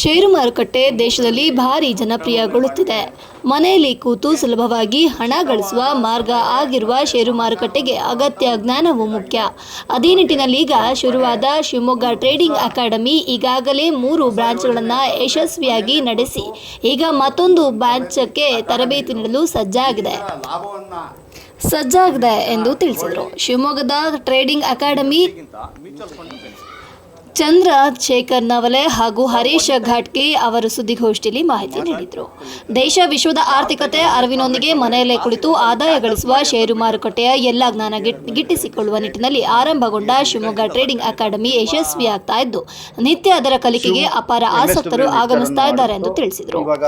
ಷೇರು ಮಾರುಕಟ್ಟೆ ದೇಶದಲ್ಲಿ ಭಾರಿ ಜನಪ್ರಿಯಗೊಳ್ಳುತ್ತಿದೆ. ಮನೆಯಲ್ಲಿ ಕೂತು ಸುಲಭವಾಗಿ ಹಣ ಗಳಿಸುವ ಮಾರ್ಗ ಆಗಿರುವ ಷೇರು ಮಾರುಕಟ್ಟೆಗೆ ಅಗತ್ಯ ಜ್ಞಾನವು ಮುಖ್ಯ. ಅದೇ ನಿಟ್ಟಿನಲ್ಲಿ ಈಗ ಶುರುವಾದ ಶಿವಮೊಗ್ಗ ಟ್ರೇಡಿಂಗ್ ಅಕಾಡೆಮಿ ಈಗಾಗಲೇ ಮೂರು ಬ್ರಾಂಚ್ಗಳನ್ನು ಯಶಸ್ವಿಯಾಗಿ ನಡೆಸಿ, ಈಗ ಮತ್ತೊಂದು ಬ್ರಾಂಚಕ್ಕೆ ತರಬೇತಿ ನೀಡಲು ಸಜ್ಜಾಗಿದೆ. ಸಜ್ಜಾಗಿದೆ ಎಂದು ತಿಳಿಸಿದರು. ಶಿವಮೊಗ್ಗದ trading academy mutual Shekhar Navale ಹಾಗೂ ಹರೀಶ್ ಘಾಟ್ಕಿ ಅವರು ಸುದ್ದಿಗೋಷ್ಠಿಯಲ್ಲಿ ಮಾಹಿತಿ ನೀಡಿದರು. ದೇಶ ವಿಶ್ವದ ಆರ್ಥಿಕತೆ ಅರಿವಿನೊಂದಿಗೆ ಮನೆಯಲ್ಲೇ ಕುಳಿತು ಆದಾಯ ಗಳಿಸುವ ಷೇರು ಮಾರುಕಟ್ಟೆಯ ಎಲ್ಲ ಜ್ಞಾನ ಗಿಟ್- ಗಿಟ್ಟಿಸಿಕೊಳ್ಳುವ ನಿಟ್ಟಿನಲ್ಲಿ ಆರಂಭಗೊಂಡ ಶಿವಮೊಗ್ಗ ಟ್ರೇಡಿಂಗ್ ಅಕಾಡೆಮಿ ಯಶಸ್ವಿಯಾಗ್ತಾ ಇದ್ದು ನಿತ್ಯ ಅದರ ಕಲಿಕೆಗೆ ಅಪಾರ ಆಸಕ್ತರು ಆಗಮಿಸ್ತಾ ಇದ್ದಾರೆ ಎಂದು ತಿಳಿಸಿದರು. ಇವಾಗ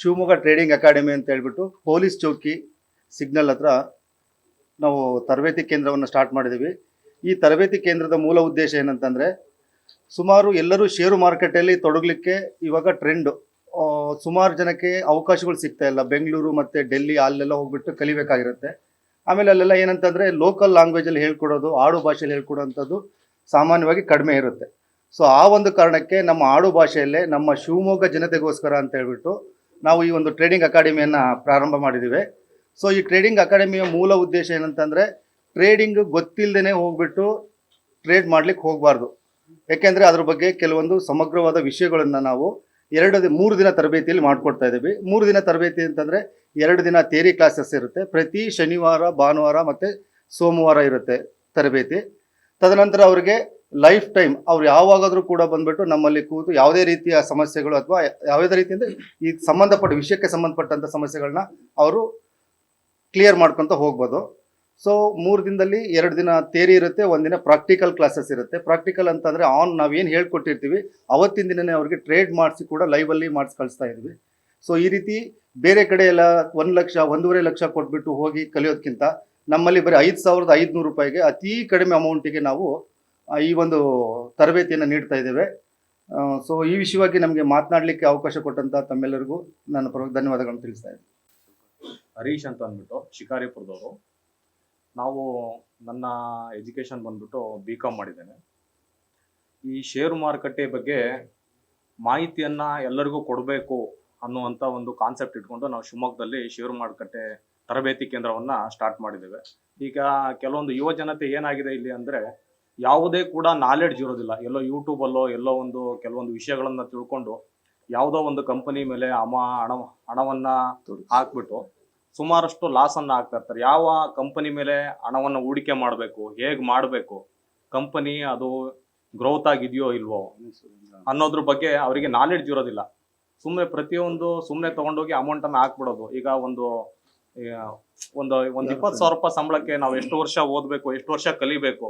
ಶಿವಮೊಗ್ಗ ಟ್ರೇಡಿಂಗ್ ಅಕಾಡೆಮಿ ಅಂತ ಹೇಳ್ಬಿಟ್ಟು ಪೊಲೀಸ್ ಚೌಕಿ ಸಿಗ್ನಲ್ ಹತ್ರ ನಾವು ತರಬೇತಿ ಕೇಂದ್ರವನ್ನು ಸ್ಟಾರ್ಟ್ ಮಾಡಿದ್ದೀವಿ. ಈ ತರಬೇತಿ ಕೇಂದ್ರದ ಮೂಲ ಉದ್ದೇಶ ಏನಂತಂದರೆ ಸುಮಾರು ಎಲ್ಲರೂ ಷೇರು ಮಾರುಕಟ್ಟೆಯಲ್ಲಿ ತೊಡಗಲಿಕ್ಕೆ ಇವಾಗ ಟ್ರೆಂಡು ಸುಮಾರು ಜನಕ್ಕೆ ಅವಕಾಶಗಳು ಸಿಗ್ತಾ ಇಲ್ಲ. ಬೆಂಗಳೂರು ಮತ್ತು ಡೆಲ್ಲಿ ಅಲ್ಲೆಲ್ಲ ಹೋಗ್ಬಿಟ್ಟು ಕಲಿಬೇಕಾಗಿರುತ್ತೆ. ಆಮೇಲೆ ಅಲ್ಲೆಲ್ಲ ಏನಂತಂದರೆ ಲೋಕಲ್ ಲ್ಯಾಂಗ್ವೇಜಲ್ಲಿ ಹೇಳ್ಕೊಡೋದು, ಆಡು ಭಾಷೆಯಲ್ಲಿ ಹೇಳ್ಕೊಡೋಂಥದ್ದು ಸಾಮಾನ್ಯವಾಗಿ ಕಡಿಮೆ ಇರುತ್ತೆ. ಸೊ ಆ ಒಂದು ಕಾರಣಕ್ಕೆ ನಮ್ಮ ಆಡು ಭಾಷೆಯಲ್ಲೇ ನಮ್ಮ ಶಿವಮೊಗ್ಗ ಜನತೆಗೋಸ್ಕರ ಅಂತ ಹೇಳ್ಬಿಟ್ಟು ನಾವು ಈ ಒಂದು ಟ್ರೇಡಿಂಗ್ ಅಕಾಡೆಮಿಯನ್ನು ಪ್ರಾರಂಭ ಮಾಡಿದ್ದೀವಿ. ಸೊ ಈ ಟ್ರೇಡಿಂಗ್ ಅಕಾಡೆಮಿಯ ಮೂಲ ಉದ್ದೇಶ ಏನಂತಂದರೆ ಟ್ರೇಡಿಂಗ್ ಗೊತ್ತಿಲ್ಲದೇ ಹೋಗ್ಬಿಟ್ಟು ಟ್ರೇಡ್ ಮಾಡ್ಲಿಕ್ಕೆ ಹೋಗಬಾರ್ದು. ಯಾಕೆಂದರೆ ಅದ್ರ ಬಗ್ಗೆ ಕೆಲವೊಂದು ಸಮಗ್ರವಾದ ವಿಷಯಗಳನ್ನು ನಾವು ಎರಡು ಮೂರು ದಿನ ತರಬೇತಿಯಲ್ಲಿ ಮಾಡಿಕೊಡ್ತಾ ಇದ್ದೀವಿ. ಮೂರು ದಿನ ತರಬೇತಿ ಅಂತಂದರೆ ಎರಡು ದಿನ ಥೇರಿ ಕ್ಲಾಸಸ್ ಇರುತ್ತೆ. ಪ್ರತಿ ಶನಿವಾರ, ಭಾನುವಾರ ಮತ್ತು ಸೋಮವಾರ ಇರುತ್ತೆ ತರಬೇತಿ. ತದನಂತರ ಅವರಿಗೆ ಲೈಫ್ ಟೈಮ್ ಅವ್ರು ಯಾವಾಗಾದರೂ ಕೂಡ ಬಂದ್ಬಿಟ್ಟು ನಮ್ಮಲ್ಲಿ ಕೂತು ಯಾವುದೇ ರೀತಿಯ ಸಮಸ್ಯೆಗಳು ಅಥವಾ ಯಾವುದೇ ರೀತಿಯಿಂದ ಈ ಸಂಬಂಧಪಟ್ಟ, ವಿಷಯಕ್ಕೆ ಸಂಬಂಧಪಟ್ಟಂಥ ಸಮಸ್ಯೆಗಳನ್ನ ಅವರು ಕ್ಲಿಯರ್ ಮಾಡ್ಕೊತ ಹೋಗ್ಬೋದು. ಸೊ ಮೂರು ದಿನದಲ್ಲಿ ಎರಡು ದಿನ ತೇರಿ ಇರುತ್ತೆ ಒಂದಿನ ಪ್ರಾಕ್ಟಿಕಲ್ ಕ್ಲಾಸಸ್ ಇರುತ್ತೆ. ಪ್ರಾಕ್ಟಿಕಲ್ ಅಂತಂದರೆ ಆನ್ ನಾವೇನು ಹೇಳ್ಕೊಟ್ಟಿರ್ತೀವಿ, ಅವತ್ತಿನ ದಿನನೇ ಅವ್ರಿಗೆ ಟ್ರೇಡ್ ಮಾಡಿಸಿ ಕೂಡ ಲೈವಲ್ಲಿ ಮಾಡಿಸಿ ಕಳಿಸ್ತಾ ಇದ್ವಿ. ಸೊ ಈ ರೀತಿ ಬೇರೆ ಕಡೆ ಎಲ್ಲ ಒಂದು ಲಕ್ಷ, ಒಂದೂವರೆ ಲಕ್ಷ ಕೊಟ್ಬಿಟ್ಟು ಹೋಗಿ ಕಲಿಯೋದಕ್ಕಿಂತ ನಮ್ಮಲ್ಲಿ ಬರೀ ಐದು ಸಾವಿರದ ಐದುನೂರು ರೂಪಾಯಿಗೆ ಅತೀ ಕಡಿಮೆ ಅಮೌಂಟಿಗೆ ನಾವು ಈ ಒಂದು ತರಬೇತಿಯನ್ನು ನೀಡ್ತಾ ಇದ್ದೇವೆ. ಸೊ ಈ ವಿಷಯವಾಗಿ ನಮಗೆ ಮಾತನಾಡಲಿಕ್ಕೆ ಅವಕಾಶ ಕೊಟ್ಟಂತ ತಮ್ಮೆಲ್ಲರಿಗೂ ನನ್ನ ಪರವಾಗಿ ಧನ್ಯವಾದಗಳನ್ನು ತಿಳಿಸ್ತಾ ಇದ್ದೀನಿ. ಹರೀಶ್ ಅಂತ ಅಂದ್ಬಿಟ್ಟು ಶಿಕಾರಿಪುರದವರು. ನಾವು ನನ್ನ ಎಜುಕೇಷನ್ ಬಂದ್ಬಿಟ್ಟು ಬಿ ಕಾಮ್ ಮಾಡಿದ್ದೇನೆ. ಈ ಷೇರು ಮಾರುಕಟ್ಟೆ ಬಗ್ಗೆ ಮಾಹಿತಿಯನ್ನ ಎಲ್ಲರಿಗೂ ಕೊಡಬೇಕು ಅನ್ನುವಂಥ ಒಂದು ಕಾನ್ಸೆಪ್ಟ್ ಇಟ್ಕೊಂಡು ನಾವು ಶಿವಮೊಗ್ಗದಲ್ಲಿ ಷೇರು ಮಾರುಕಟ್ಟೆ ತರಬೇತಿ ಕೇಂದ್ರವನ್ನ ಸ್ಟಾರ್ಟ್ ಮಾಡಿದ್ದೇವೆ. ಈಗ ಕೆಲವೊಂದು ಯುವ ಜನತೆ ಏನಾಗಿದೆ ಇಲ್ಲಿ ಅಂದ್ರೆ ಯಾವುದೇ ಕೂಡ ನಾಲೆಡ್ಜ್ ಇರೋದಿಲ್ಲ. ಎಲ್ಲೋ ಯೂಟ್ಯೂಬಲ್ಲೋ ಎಲ್ಲೋ ಒಂದು ಕೆಲವೊಂದು ವಿಷಯಗಳನ್ನ ತಿಳ್ಕೊಂಡು ಯಾವುದೋ ಒಂದು ಕಂಪನಿ ಮೇಲೆ ಅಮ ಹಣ ಹಣವನ್ನು ಹಾಕ್ಬಿಟ್ಟು ಸುಮಾರಷ್ಟು ಲಾಸ್ ಅನ್ನ ಆಗ್ತಾ ಇರ್ತಾರೆ. ಯಾವ ಕಂಪನಿ ಮೇಲೆ ಹಣವನ್ನು ಹೂಡಿಕೆ ಮಾಡಬೇಕು, ಹೇಗ್ ಮಾಡಬೇಕು ಕಂಪನಿ ಅದು ಗ್ರೋತ್ ಆಗಿದೆಯೋ ಇಲ್ವೋ ಅನ್ನೋದ್ರ ಬಗ್ಗೆ ಅವರಿಗೆ ನಾಲೆಡ್ಜ್ ಇರೋದಿಲ್ಲ. ಸುಮ್ಮನೆ ಪ್ರತಿಯೊಂದು ಸುಮ್ಮನೆ ತಗೊಂಡೋಗಿ ಅಮೌಂಟ್ ಅನ್ನ ಹಾಕ್ಬಿಡೋದು. ಈಗ ಒಂದು ಒಂದು ಒಂದು ಇಪ್ಪತ್ತು ಸಾವಿರ ರೂಪಾಯಿ ಸಂಬಳಕ್ಕೆ ನಾವು ಎಷ್ಟು ವರ್ಷ ಓದ್ಬೇಕು, ಎಷ್ಟು ವರ್ಷ ಕಲಿಬೇಕು.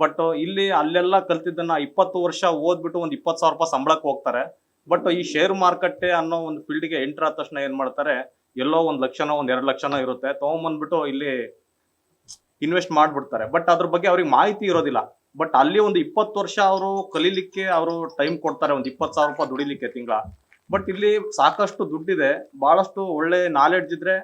ಬಟ್ ಇಲ್ಲಿ ಅಲ್ಲೆಲ್ಲ ಕಲ್ತಿದ್ದನ್ನ ಇಪ್ಪತ್ತು ವರ್ಷ ಓದ್ಬಿಟ್ಟು ಒಂದು ಇಪ್ಪತ್ತು ಸಾವಿರ ರೂಪಾಯಿ ಸಂಬಳಕ್ಕೆ ಹೋಗ್ತಾರೆ. ಬಟ್ ಈ ಶೇರ್ ಮಾರುಕಟ್ಟೆ ಅನ್ನೋ ಒಂದು ಫೀಲ್ಡ್ಗೆ ಎಂಟರ್ ಆದ ತಕ್ಷಣ ಏನ್ ಮಾಡ್ತಾರೆ ಎಲ್ಲೋ ಒಂದು ಲಕ್ಷನೋ, ಒಂದು ಎರಡು ಲಕ್ಷನೋ ಇರುತ್ತೆ. ತೊಗೊಂಬಂದ್ಬಿಟ್ಟು ಇಲ್ಲಿ ಇನ್ವೆಸ್ಟ್ ಮಾಡ್ಬಿಡ್ತಾರೆ. ಬಟ್ ಅದ್ರ ಬಗ್ಗೆ ಅವ್ರಿಗೆ ಮಾಹಿತಿ ಇರೋದಿಲ್ಲ. ಬಟ್ ಅಲ್ಲಿ ಒಂದು ಇಪ್ಪತ್ತು ವರ್ಷ ಅವರು ಕಲೀಲಿಕ್ಕೆ ಅವರು ಟೈಮ್ ಕೊಡ್ತಾರೆ. ಒಂದು ಇಪ್ಪತ್ತು ಸಾವಿರ ರೂಪಾಯಿ ದುಡಿಲಿಕ್ಕೆ ತಿಂಗಳ. ಬಟ್ ಇಲ್ಲಿ ಸಾಕಷ್ಟು ದುಡ್ಡಿದೆ. ಬಹಳಷ್ಟು ಒಳ್ಳೆ ನಾಲೆಡ್ಜ್ ಇದ್ರೆ